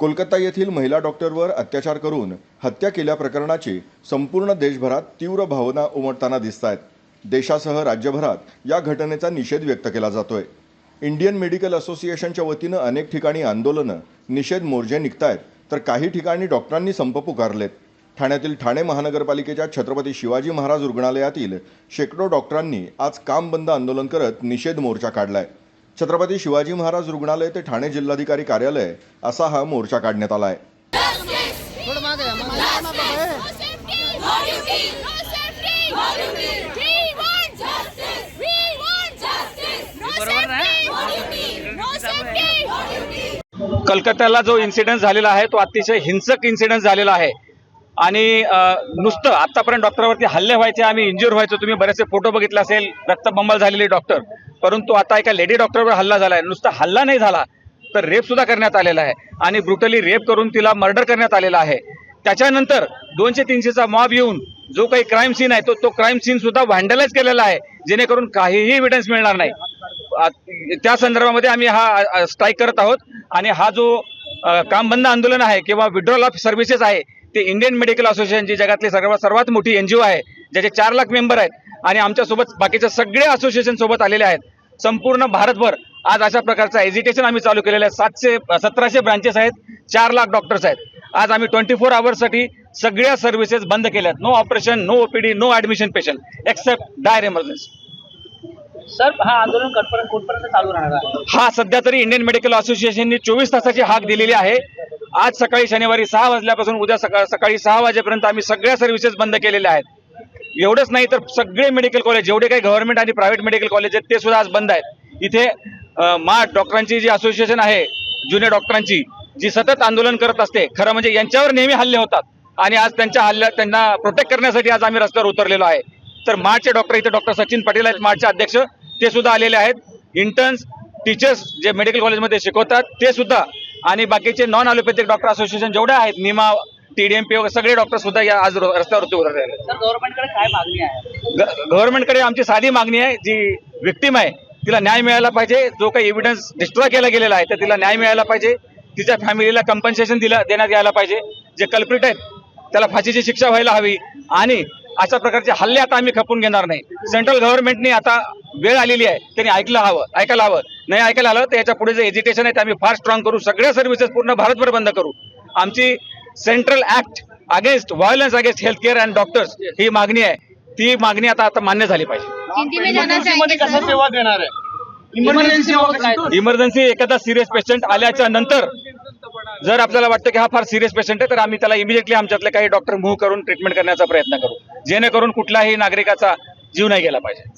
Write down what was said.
कोलकाता येथील महिला डॉक्टरवर अत्याचार करून हत्या केल्या प्रकरणाची संपूर्ण देशभरात तीव्र भावना उमटताना दिसत आहेत देशासह राज्यभरात या घटनेचा निषेध व्यक्त केला जातोय. इंडियन मेडिकल असोसिएशनच्या वतीनं अनेक ठिकाणी आंदोलनं निषेध मोर्चे निघत आहेत तर काही ठिकाणी डॉक्टरांनी संप पुकारलेत. ठाण्यातील ठाणे महानगरपालिकेच्या छत्रपती शिवाजी महाराज रुग्णालयातील शेकडो डॉक्टरांनी आज काम बंद आंदोलन करत निषेध मोर्चा काढलाय. छत्रपती शिवाजी महाराज रुग्णालय ते ठाणे जिल्हाधिकारी कार्यालय असा हा मोर्चा काढण्यात आला आहे कलकत्त्याला जो इन्सिडेंट झालेला आहे तो अतिशय हिंसक इन्सिडेंट झालेला आहे. आणि नुसतं आतापर्यंत डॉक्टरवरती हल्ले व्हायचे आम्ही इंजुअर व्हायचो. तुम्ही बरेचसे फोटो बघितले असेल रक्तबंबाल झालेले डॉक्टर परंतु आता एका लेडी डॉक्टरवर हल्ला झाला आहे नुसता हल्ला नाही झाला तर रेपसुद्धा करण्यात आलेला आहे. आणि ब्रुटली रेप करून तिला मर्डर करण्यात आलेला आहे. त्याच्यानंतर दोनशे तीनशेचा मॉब येऊन जो काही क्राईम सीन आहे तो तो क्राईम सीन सुद्धा व्हँडलाइज केलेला आहे जेणेकरून काहीही एव्हिडन्स मिळणार नाही. त्या संदर्भामध्ये आम्ही हा स्ट्राईक करत आहोत. आणि हा जो काम बंद आंदोलन आहे किंवा विड्रॉल ऑफ सर्व्हिसेस आहे ते इंडियन मेडिकल असोसिएशन जी जगातली सर्वात सर्वात मोठी एनजीओ आहे ज्याचे चार लाख मेंबर आहेत आणि आमच्यासोबत बाकीचे सगळे असोसिएशन सोबत आलेले आहेत. संपूर्ण भारतभर आज अशा प्रकारचं एजिटेशन आम्ही चालू केलेलं आहे. सातशे सतराशे ब्रांचेस आहेत. चार लाख डॉक्टर्स आहेत. आज आम्ही ट्वेंटी फोर आवर्ससाठी सगळ्या सर्व्हिसेस बंद केल्या आहेत no operation no OPD no admission patient except dire emergency sir हा आंदोलन कुठपर्यंत चालू राहणार हा सध्या तरी इंडियन मेडिकल असोसिएशनने चोवीस तासाची हाक दिलेली आहे. आज सकाळी शनिवारी सहा वाजल्यापासून उद्या सकाळ सकाळी सहा वाजेपर्यंत आम्ही सगळ्या सर्व्हिसेस बंद केलेल्या आहेत. एवढंच नाही तर सगळे मेडिकल कॉलेज जेवढे काही गव्हर्नमेंट आणि प्रायव्हेट मेडिकल कॉलेज आहेत ते सुद्धा आज बंद आहेत. इथे माठ डॉक्टरांची जी असोसिएशन आहे जुन्या डॉक्टरांची जी सतत आंदोलन करत असते खरं म्हणजे यांच्यावर नेहमी हल्ले होतात. आणि आज त्यांच्या हल्ल्या त्यांना प्रोटेक्ट करण्यासाठी आज आम्ही रस्त्यावर उतरलेलो आहे. तर माठचे डॉक्टर इथे डॉक्टर सचिन पटेल आहेत माठचे अध्यक्ष ते सुद्धा आलेले आहेत. इंटर्न्स टीचर्स जे मेडिकल कॉलेजमध्ये शिकवतात ते सुद्धा. आणि बाकीचे नॉन ॲलोपॅथिक डॉक्टर असोसिएशन जेवढे आहेत निमा टीडीएमपी वगैरे सगळे डॉक्टर सुद्धा या आज रस्त्यावरती आहेत सर गव्हर्नमेंटकडे काय मागणी आहे? गव्हर्नमेंटकडे आमची साधी मागणी आहे जी विक्टीम आहे तिला न्याय मिळायला पाहिजे. जो काही एव्हिडन्स डिस्ट्रॉय केला गेलेला आहे तर तिला न्याय मिळायला पाहिजे. तिच्या फॅमिलीला कंपन्सेशन दिलं देण्यात यायला पाहिजे. जे कल्प्रिट आहेत त्याला फाशीची शिक्षा व्हायला हवी. आणि अशा प्रकारचे हल्ले आता आम्ही खपून घेणार नाही. सेंट्रल गव्हर्नमेंटने आता वेळ आलेली आहे त्यांनी ऐकलं हवं ऐकायला हवं. नाही ऐकायला आलं तर याच्यापुढे जे एज्युकेशन आहे ते आम्ही फार स्ट्रॉंग करू. सगळ्या सर्व्हिसेस पूर्ण भारतभर बंद करू. आमची central act against violence against health care and doctors ही मागणी आहे. ती मागणी आता आता मान्य झाली पाहिजे. इमर्जन्सी एखादा सिरियस पेशंट आल्याच्यानंतर जर आपल्याला वाटतं की हा फार सिरियस पेशंट आहे तर आम्ही त्याला इमिजिएटली आमच्यातले काही डॉक्टर मूव्ह करून ट्रीटमेंट करण्याचा प्रयत्न करू. जेणेकरून कुठल्याही नागरिकाचा जीव नाही गेला पाहिजे.